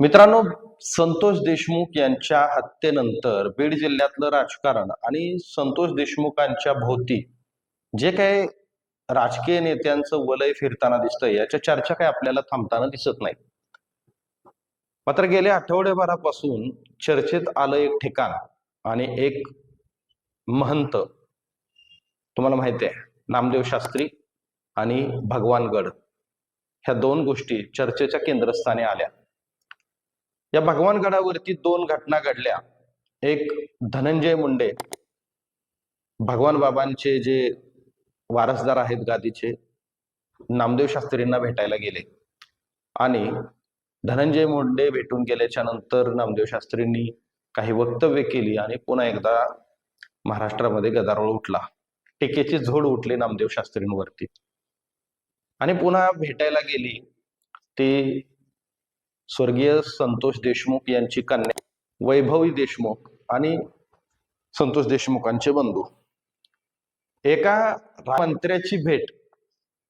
मित्रांनो संतोष देशमुख यांच्या हत्येनंतर बीड जिल्ह्यातलं राजकारण आणि संतोष देशमुखांच्या भोवती जे काही राजकीय नेत्यांचं वलय फिरताना दिसतंय याच्या चर्चा काही आपल्याला थांबताना दिसत नाही. मात्र गेल्या आठवड्याभरापासून चर्चेत आलं एक ठिकाण आणि एक महंत तुम्हाला माहिती आहे नामदेव शास्त्री आणि भगवानगड ह्या दोन गोष्टी चर्चेच्या केंद्रस्थानी आल्या. या भगवानगडावरती दोन घटना घडल्या. एक धनंजय मुंडे भगवान बाबांचे जे वारसदार आहेत गादीचे नामदेव शास्त्रींना भेटायला गेले. आणि धनंजय मुंडे भेटून गेल्याच्यानंतर नामदेव शास्त्रींनी काही वक्तव्य केली आणि पुन्हा एकदा महाराष्ट्रामध्ये गदारोळ उठला. टीकेचे झोड उठले नामदेव शास्त्रींवरती. आणि पुन्हा भेटायला गेली ती स्वर्गीय संतोष देशमुख यांची कन्या वैभवी देशमुख आणि संतोष देशमुखांचे बंधू. एका मंत्र्याची भेट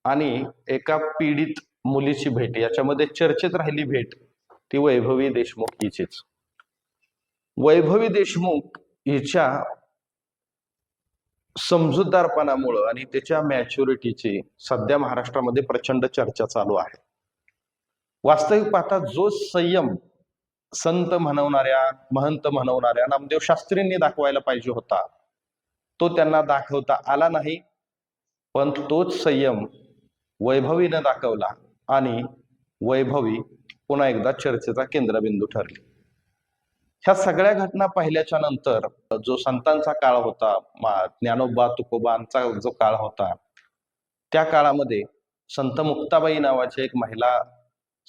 आणि एका पीडित मुलीची भेट याच्यामध्ये चर्चेत राहिली भेट ती वैभवी देशमुख हिचीच. वैभवी देशमुख हिच्या समजूतदारपणामुळं आणि त्याच्या मॅच्युरिटीची सध्या महाराष्ट्रामध्ये प्रचंड चर्चा चालू आहे. वास्तविक पाहता जो संयम संत म्हणवणाऱ्या महंत म्हणवणाऱ्या नामदेव शास्त्रींनी दाखवायला पाहिजे होता तो त्यांना दाखवता आला नाही. पण तोच संयम वैभवीनं दाखवला आणि वैभवी पुन्हा एकदा चर्चेचा केंद्रबिंदू ठरली. ह्या सगळ्या घटना पाहिल्याच्या नंतर जो संतांचा काळ होता ज्ञानोबा तुकोबांचा जो काळ होता त्या काळामध्ये संत मुक्ताबाई नावाची एक महिला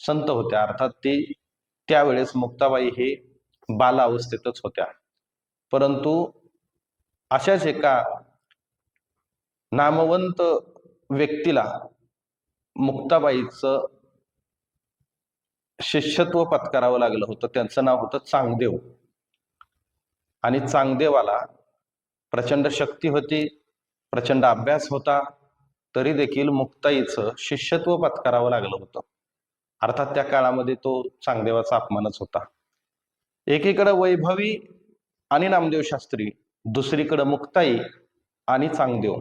संत होत्या. अर्थात ते त्यावेळेस मुक्ताबाई हे बालावस्थेतच होत्या. परंतु अशाच एका नामवंत व्यक्तीला मुक्ताबाईचं शिष्यत्व पत्करावं लागलं होतं. त्यांचं नाव होतं चांगदेव. आणि चांगदेवाला प्रचंड शक्ती होती प्रचंड अभ्यास होता तरी देखील मुक्ताईचं शिष्यत्व पत्करावं लागलं होतं. अर्थात त्या काळामध्ये तो चांगदेवाचा अपमानच होता. एकीकडे वैभवी आणि नामदेव शास्त्री दुसरीकडे मुक्ताई आणि चांगदेव.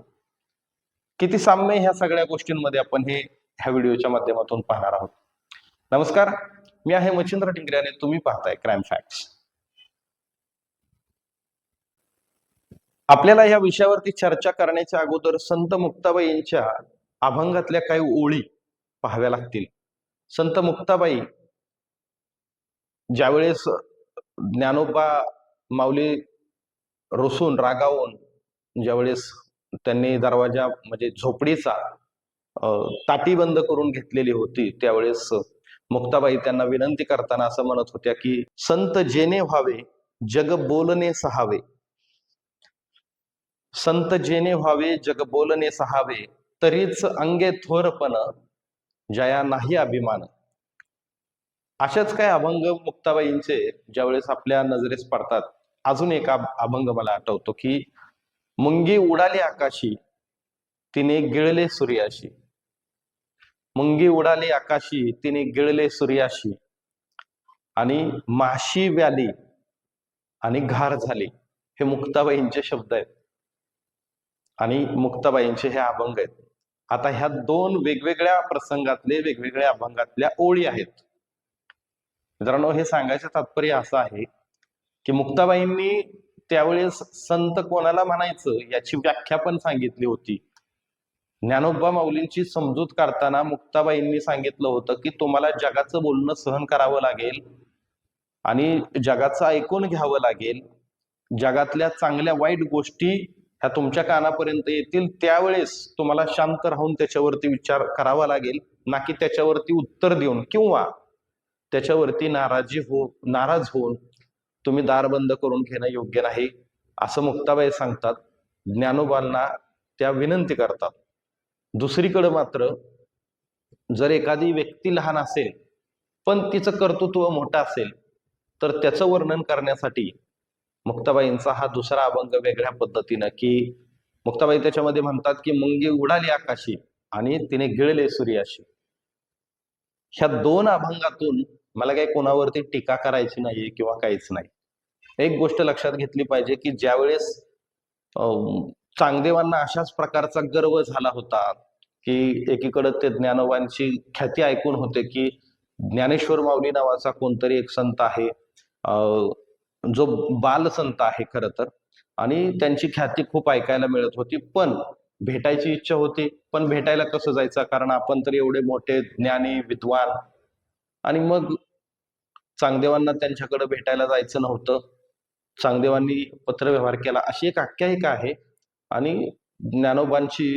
किती साम्य ह्या सगळ्या गोष्टींमध्ये आपण हे ह्या व्हिडिओच्या माध्यमातून पाहणार आहोत. नमस्कार मी आहे मच्छिंद्र टिंगरे आणि तुम्ही पाहताय क्राईम फॅक्ट्स आपल्याला या विषयावरती चर्चा करण्याच्या अगोदर संत मुक्ताबाईंच्या अभंगातल्या काही ओळी पाहाव्या लागतील. संत मुक्ताबाई ज्यावेळेस ज्ञानोबा माऊली रुसून रागावून ज्यावेळेस त्यांनी दरवाजा म्हणजे झोपडीचा अं, करून घेतलेली होती त्यावेळेस मुक्ताबाई त्यांना विनंती करताना असं म्हणत होत्या की संत जेने व्हावे जग बोलणे सहावे. संत जेने व्हावे जग बोलणे सहावे तरीच अंगे थोरपण जया नाही अभिमान. अशाच काय अभंग मुक्ताबाईंचे ज्यावेळेस आपल्या नजरेस पडतात अजून एक अभंग मला आठवतो की मुंगी उडाली आकाशी तिने गिळले सूर्याशी. मुंगी उडाली आकाशी तिने गिळले सूर्याशी. आणि माशी व्याली आणि घार झाली हे मुक्ताबाईंचे शब्द आहेत. आणि मुक्ताबाईंचे हे अभंग आहेत. आता ह्या दोन वेगवेगळ्या प्रसंगातले वेगवेगळ्या अभंगातल्या ओळी आहेत. मित्रांनो हे सांगायचं तात्पर्य असं आहे की मुक्ताबाईंनी त्यावेळेस संत कोणाला म्हणायचं याची व्याख्या पण सांगितली होती. ज्ञानोबा माऊलींची समजूत काढताना मुक्ताबाईंनी सांगितलं होतं की तुम्हाला जगाचं बोलणं सहन करावं लागेल आणि जगाचं ऐकून घ्यावं लागेल. जगातल्या चांगल्या वाईट गोष्टी ह्या तुमच्या कानापर्यंत येतील त्यावेळेस तुम्हाला शांत राहून त्याच्यावरती विचार करावा लागेल ना की त्याच्यावरती उत्तर देऊन किंवा त्याच्यावरती नाराजी हो नाराज होऊन तुम्ही दार बंद करून घेणं योग्य नाही असं मुक्ताबाई सांगतात. ज्ञानोबांना त्या विनंती करतात. दुसरीकडं मात्र जर एखादी व्यक्ती लहान असेल पण तिचं कर्तृत्व मोठं असेल तर त्याचं वर्णन करण्यासाठी मुक्ताबाईंचा हा दुसरा अभंग वेगळ्या पद्धतीनं की मुक्ताबाई त्याच्यामध्ये म्हणतात की मुंगी उडाली आकाशी आणि तिने गिळले सूर्याशी. ह्या दोन अभंगातून मला काही कोणावरती टीका करायची नाहीये किंवा काहीच नाही. एक गोष्ट लक्षात घेतली पाहिजे की ज्यावेळेस अं, चांगदेवांना अशाच प्रकारचा गर्व झाला होता की एकीकडे ते ज्ञानोबांची ख्याती ऐकून होते की ज्ञानेश्वर माऊली नावाचा कोणतरी एक संत आहे. अं, जो बालसंत आहे खर तर. आणि त्यांची ख्याती खूप ऐकायला मिळत होती. पण भेटायची इच्छा होती. पण भेटायला कसं जायचं? कारण आपण तर एवढे मोठे ज्ञानी विद्वान. आणि मग चांगदेवांना त्यांच्याकडे भेटायला जायचं नव्हतं. चांगदेवांनी पत्रव्यवहार केला. अशी एक आख्यायिका आहे. आणि ज्ञानोबांची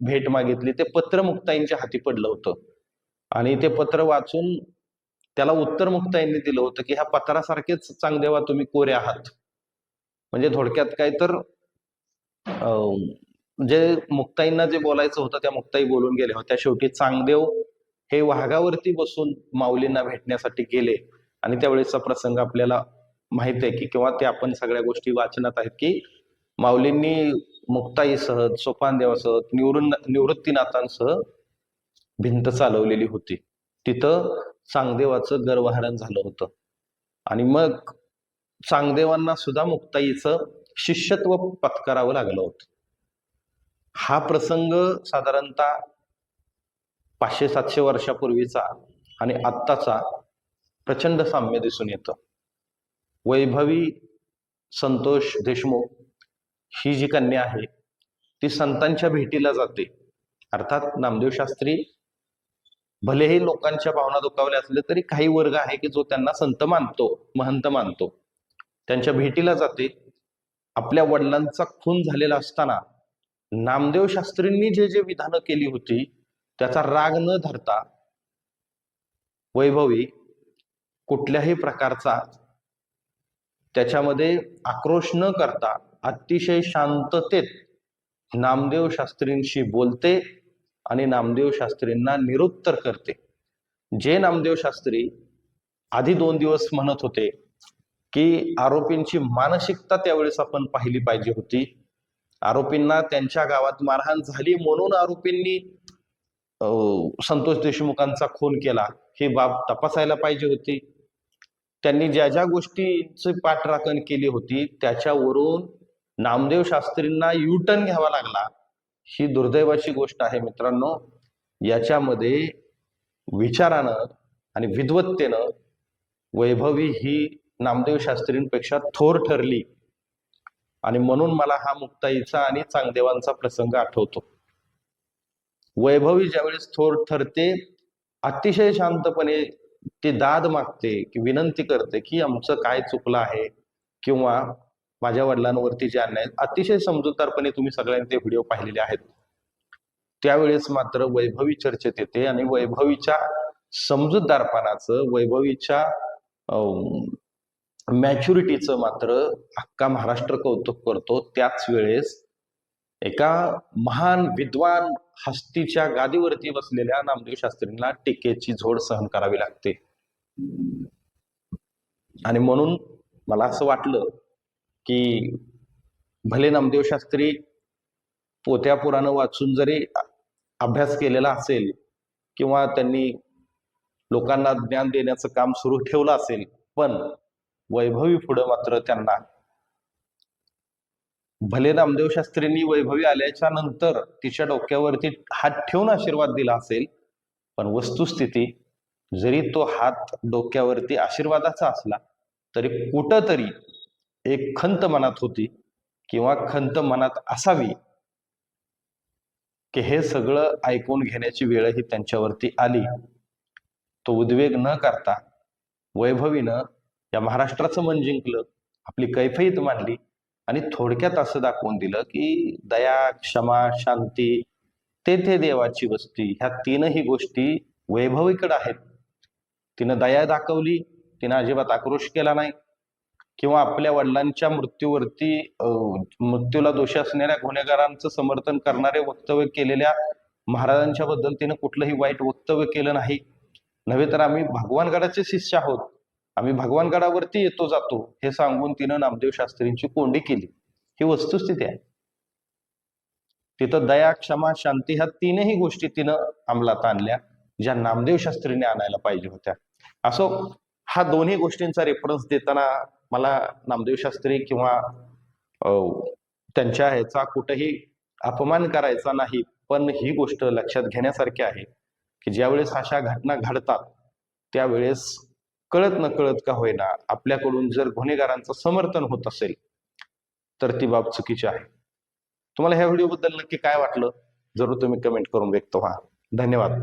भेट मागितली. ते पत्र मुक्ताईंच्या हाती पडलं होतं. आणि ते पत्र वाचून त्याला उत्तर मुक्ताईंनी दिलं होतं की ह्या पत्रासारखेच चांगदेवा तुम्ही कोरे आहात. म्हणजे थोडक्यात काय तर अं, जे मुक्ताईंना जे बोलायचं होतं त्या मुक्ताई बोलून गेल्या होत्या. शेवटी चांगदेव हे वाघावरती बसून माऊलींना भेटण्यासाठी गेले. आणि त्यावेळेसचा प्रसंग आपल्याला माहीत आहे की किंवा ते आपण सगळ्या गोष्टी वाचनात आहेत की माऊलींनी मुक्ताईसह सोपानदेवासह निवृ निवृत्तीनाथांसह भिंत चालवलेली होती. तिथं चांगदेवाचं गर्वहरण झालं होतं. आणि मग चांगदेवांना सुद्धा मुक्ताईचं शिष्यत्व पत्करावं लागलं होतं. हा प्रसंग साधारणतः पाचशे सातशे वर्षापूर्वीचा आणि आत्ताचा प्रचंड साम्य दिसून येतं. वैभवी संतोष देशमुख ही जी कन्या आहे ती संतांच्या भेटीला जाते. अर्थात नामदेव शास्त्री भलेही लोकांच्या भावना दुखावल्या असल्या तरी काही वर्ग आहे की जो त्यांना संत मानतो महंत मानतो. त्यांच्या भेटीला जाते. आपल्या वडिलांचा खून झालेला असताना नामदेव शास्त्रींनी जे जे विधानं केली होती त्याचा राग न धरता वैभवी कुठल्याही प्रकारचा त्याच्यामध्ये आक्रोश न करता अतिशय शांततेत नामदेव शास्त्रींशी बोलते. आणि नामदेव शास्त्रींना निरुत्तर करते. जे नामदेव शास्त्री आधी दोन दिवस म्हणत होते की आरोपींची मानसिकता त्यावेळेस आपण पाहिली पाहिजे होती. आरोपींना त्यांच्या गावात मारहाण झाली म्हणून आरोपींनी संतोष देशमुखांचा खून केला. ही बाब तपासायला पाहिजे होती. त्यांनी ज्या ज्या गोष्टीची पाठराखण केली होती त्याच्यावरून नामदेव शास्त्रींना युटर्न घ्यावा लागला. ही दुर्दैवाची गोष्ट आहे मित्रांनो. याच्यामध्ये विचारानं आणि विद्वत्तेनं वैभवी ही नामदेव शास्त्रींपेक्षा थोर ठरली. आणि म्हणून मला हा मुक्ताईचा आणि चांगदेवांचा प्रसंग आठवतो. वैभवी ज्यावेळेस थोर ठरते अतिशय शांतपणे ती दाद मागते की विनंती करते की आमचं काय चुकलं आहे? किंवा माझ्या वडिलांवरती जे अन्याय अतिशय समजूतदारपणे तुम्ही सगळ्यांनी ते व्हिडिओ पाहिलेले आहेत. त्यावेळेस मात्र वैभवी चर्चेत येते आणि वैभवीच्या समजूतदारपणाचं वैभवीच्या मॅच्युरिटीचं मात्र अख्खा महाराष्ट्र कौतुक करतो. त्याच वेळेस एका महान विद्वान हस्तीच्या गादीवरती बसलेल्या नामदेव शास्त्रींना टीकेची झोड सहन करावी लागते. आणि म्हणून मला असं वाटलं की भले नामदेव शास्त्री पोत्या पुराणं वाचून जरी अभ्यास केलेला असेल किंवा त्यांनी लोकांना ज्ञान देण्याचं काम सुरू ठेवलं असेल पण वैभवी पुढं मात्र त्यांना भले नामदेव शास्त्रींनी वैभवी आल्याच्यानंतर तिच्या डोक्यावरती हात ठेवून आशीर्वाद दिला असेल पण वस्तुस्थिती जरी तो हात डोक्यावरती आशीर्वादाचा असला तरी कुठंतरी एक खंत मनात होती किंवा खंत मनात असावी की हे सगळं ऐकून घेण्याची वेळही त्यांच्यावरती आली. तो उद्वेग न करता वैभवीनं या महाराष्ट्राचं मन जिंकलं आपली कैफईत मांडली आणि थोडक्यात असं दाखवून दिलं की दया क्षमा शांती तेथे देवाची वस्ती ह्या तीनही गोष्टी वैभवीकडे आहेत. तिनं दया दाखवली तिनं अजिबात आक्रोश केला नाही. किंवा आपल्या वडिलांच्या मृत्यूवरती अं, मृत्यूला दोषी असणाऱ्या गुन्हेगारांचं समर्थन करणारे वक्तव्य केलेल्या महाराजांच्या बद्दल तिनं कुठलंही वाईट वक्तव्य केलं नाही. नव्हे तर आम्ही भगवानगडाचे शिष्य आहोत. आम्ही भगवानगडावरती येतो जातो हे सांगून तिनं नामदेव शास्त्रींची कोंडी केली. ही वस्तुस्थिती आहे. तिथं दया क्षमा शांती ह्या तीनही गोष्टी तिनं अंमलात आणल्या ज्या नामदेव शास्त्रीने आणायला पाहिजे होत्या. असो हा दोन्ही गोष्टींचा रेफरन्स देताना मला नामदेव शास्त्री किंवा त्यांच्या ह्याचा कुठंही अपमान करायचा नाही पण ही गोष्ट लक्षात घेण्यासारखी आहे की ज्यावेळेस अशा घटना घडतात त्यावेळेस कळत न कळत का होईना आपल्याकडून जर गुन्हेगारांचं समर्थन होत असेल तर ती बाब चुकीची आहे. तुम्हाला ह्या व्हिडिओबद्दल नक्की काय वाटलं? जरूर तुम्ही कमेंट करून व्यक्त व्हा. धन्यवाद.